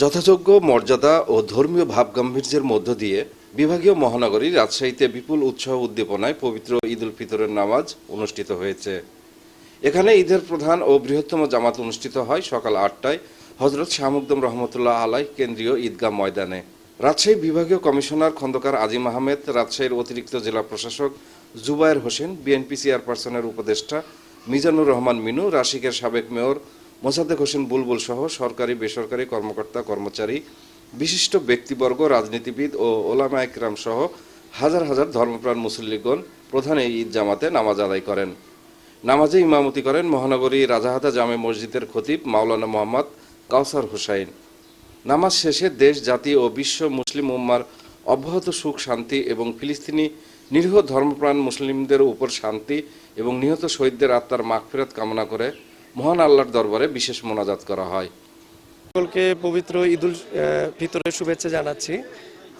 যথাযোগ্য মর্যাদা ও ধর্মীয় ভাবগাম্ভীর্যের মধ্য দিয়ে বিভাগীয় মহানগরী রাজশাহীতে বিপুল উৎসাহ উদ্দীপনায় পবিত্র ঈদ উল ফিতরের নামাজ অনুষ্ঠিত হয়েছে। এখানে ঈদের প্রধান ও বৃহত্তম জামাত অনুষ্ঠিত হয় সকাল আটটায় হজরত শাহমুকদম রহমতুল্লাহ আলাই কেন্দ্রীয় ঈদগাহ ময়দানে। রাজশাহী বিভাগীয় কমিশনার খন্দকার আজিম আহমেদ, রাজশাহীর অতিরিক্ত জেলা প্রশাসক জুবায়ের হোসেন, বিএনপি চেয়ারপারসনের উপদেষ্টা মিজানুর রহমান মিনু, রাশিকের সাবেক মেয়র মোসাদ্দেক হোসেন বুলবুল সহ সরকারি, বেসরকারি কর্মকর্তা, কর্মচারী, বিশিষ্ট ব্যক্তিবর্গ, রাজনীতিবিদ ও ওলামা একরাম সহ হাজার হাজার ধর্মপ্রাণ মুসল্লিগণ প্রধান এই ঈদ জামাতে নামাজ আদায় করেন। নামাজে ইমামতি করেন মহানগরী রাজাহাতা জামে মসজিদের খতিব মাওলানা মোহাম্মদ কাউসার হুসাইন। নামাজ শেষে দেশ, জাতি ও বিশ্ব মুসলিম উম্মার অব্যাহত সুখ, শান্তি এবং ফিলিস্তিনি নিরীহ ধর্মপ্রাণ মুসলিমদের উপর শান্তি এবং নিহত শহীদদের আত্মার মাগফিরাত কামনা করে মহান আল্লাহর দরবারে বিশেষ মোনাজাত করা হয়। সকলকে পবিত্র ঈদুল ফিতরের শুভেচ্ছা জানাচ্ছি।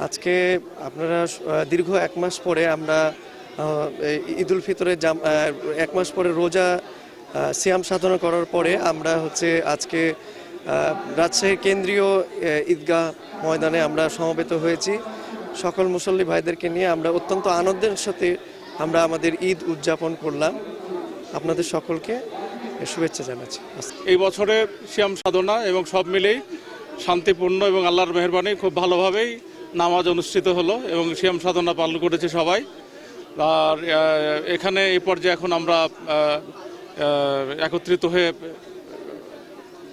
আজকে আপনারা দীর্ঘ এক মাস পরে আমরা ঈদুল ফিতরের এক মাস পরে রোজা সিয়াম সাধনা করার পরে আমরা হচ্ছে আজকে রাজশাহীর কেন্দ্রীয় ঈদগাহ ময়দানে আমরা সমবেত হয়েছি। সকল মুসল্লি ভাইদেরকে নিয়ে আমরা অত্যন্ত আনন্দের সাথে আমরা আমাদের ঈদ উদযাপন করলাম। আপনাদের সকলকে শুভেচ্ছা জানাচ্ছি। এই বছরে শ্যাম সাধনা এবং সব মিলেই শান্তিপূর্ণ এবং আল্লাহর মেহরবানি খুব ভালোভাবেই নামাজ অনুষ্ঠিত হলো এবং শ্যাম সাধনা পালন করেছে সবাই। আর এখানে এই পর্যায়ে এখন আমরা একত্রিত হয়ে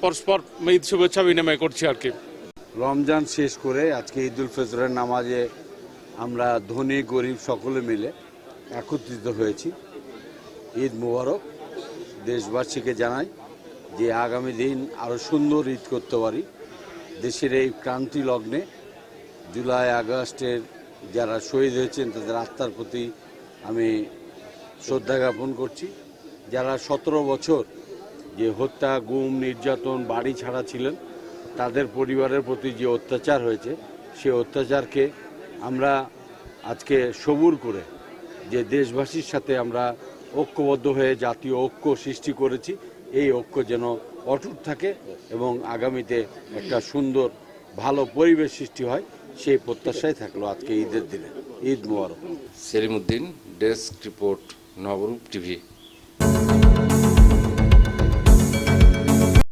পরস্পর ঈদ শুভেচ্ছা বিনিময় করছি আর কি। রমজান শেষ করে আজকে ঈদুল ফিতরের নামাজে আমরা ধনী গরিব সকলে মিলে একত্রিত হয়েছি। ঈদ মুবারক। দেশবাসীকে জানাই যে আগামী দিন আরও সুন্দর ঈদ করতে পারি। দেশের এই ক্রান্তি লগ্নে জুলাই আগস্টের যারা শহীদ হয়েছেন, তাদের আত্মার প্রতি আমি শ্রদ্ধা জ্ঞাপন করছি। যারা সতেরো বছর যে হত্যা, গুম, নির্যাতন, বাড়ি ছাড়া ছিলেন, তাদের পরিবারের প্রতি যে অত্যাচার হয়েছে সে অত্যাচারকে আমরা আজকে সবুর করে যে দেশবাসীর সাথে আমরা ঐক্যবদ্ধ হয়ে জাতীয় ঐক্য সৃষ্টি করেছি। এই ঐক্য যেন অটুট থাকে এবং আগামীতে একটা সুন্দর, ভালো পরিবেশ সৃষ্টি হয়, সেই প্রত্যাশাই থাকল আজকে ঈদের দিনে। Eid Mubarak. Salimuddin, desk report, Nabarup TV.